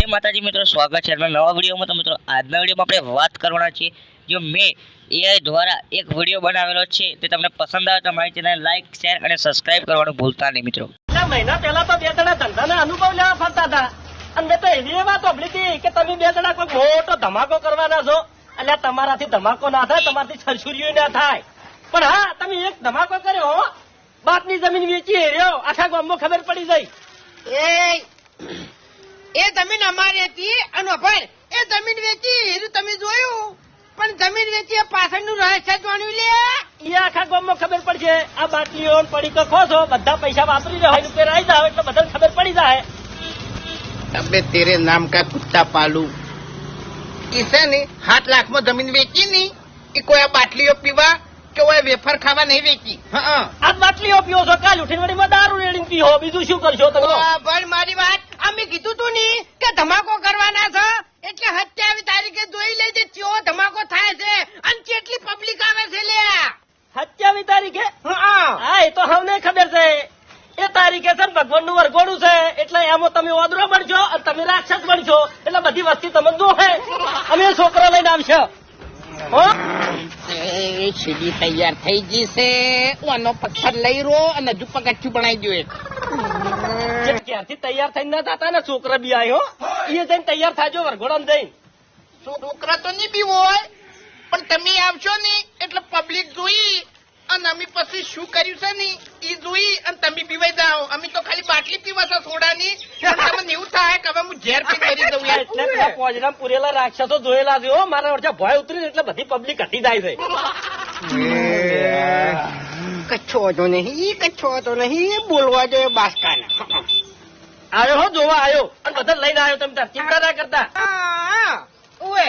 જય માતાજી મિત્રો સ્વાગત છે આપણા નવા વિડીયોમાં. તો મિત્રો આજના વિડીયોમાં આપણે વાત કરવાના છીએ જો મેં એઆઈ દ્વારા એક વીડિયો બનાવેલો છે તે તમને પસંદ આવે તો મારી ચેનલ લાઈક શેર અને સબસ્ક્રાઇબ કરવાનું ભૂલતા નહીં મિત્રો. મહિના પહેલા તો બે જણા ધંધાના અનુભવ લેવા ફરતા હતા. અને મેં તો એવી વાત સાંભળી હતી કે તમે બે જણા કોઈ મોટો ધમાકો કરવાના છો. એટલે તમારાથી ધમાકો ના થાય તમારાથી છરછુરીઓ ના થાય. પણ હા તમે એક ધમાકો કર્યો બાપની જમીન વેચી રહ્યો આખા ગામમાં ખબર પડી ગઈ. એ એ જમીન અમારી હતી અને ભાઈ એ જમીન વેચી એનું તમે જોયું? પણ જમીન વેચી પાછળનું રહસ્ય જાણ્યું લે? એ આખા ગામમાં ખબર પડશે. આ બાટલીઓ પડી પડીકો ખો બધા પૈસા વાપરી રહ્યો પેર આવી જાવ એટલે બધા ખબર પડી જાય. અબે તેરે નામ કા કુત્તા પાલુ. ઈસે ને સાત લાખમાં જમીન વેચી ની. એ કોઈ આ બાટલીઓ પીવા કે કોઈ વેફર ખાવા નહીં વેચી. હા આ બાટલીઓ પીવો છો કાલ ઉઠીને વળી દારૂ રેડીને પીવો. બીજું શું કરશો તમે? ભાઈ મારી વાત કીધું તું ની કે ધમાકો કરવાના છે? એટલે સત્યાવીસ તારીખે જોઈ લેજે ચેવો ધમાકો થાય છે. અને કેટલી પબ્લિક આવે છે લે? સત્યાવીસ તારીખે? હા એ તો હવને ખબર છે. એ તારીખે છે ભગવાનનું વરઘોડું છે. એટલે એમાં તમે ઓદરો બનશો અને તમે રાક્ષસ બનશો એટલે બધી વસ્તી તમે દોહે અમે છોકરો લઈને આવશો. એ સીડી તૈયાર થઈ ગઈ છે. ઓનો પથ્થર લઈ રો અને હજુ પગથિયું બનાવી દો એક. ક્યારથી તૈયાર થઈને ના થતા ને છોકરા બી આવ્યો એ જઈને તૈયાર થાજો વરઘોડામાં જઈને. છોકરા તો નહીં બી હોય પણ તમે આવશો ને એટલે પબ્લિક જોઈ અને અમે પછી શું કર્યું છે ને એ જોઈ અને તમે પીવાઈ જાઓ. અમે તો ખાલી બાટલી પીવા છો સોડાની પણ તમને એવું થાય કે હવે હું ઝેર પી કરી દઉં. એટલે પેલા પોજરા પૂરેલા રાક્ષસો જોયેલા છે મારા વર્ષે ભય ઉતરી એટલે બધી પબ્લિક હટી જાય છે. કચ્છો તો નહીં કચ્છો તો નહીં બોલવા જોઈએ બાસકાના. આવ્યો હો જોવા આવ્યો. અને બધા લઈને આવ્યો તમે તાર ચિંતા ના કરતા. હા, ઓએ.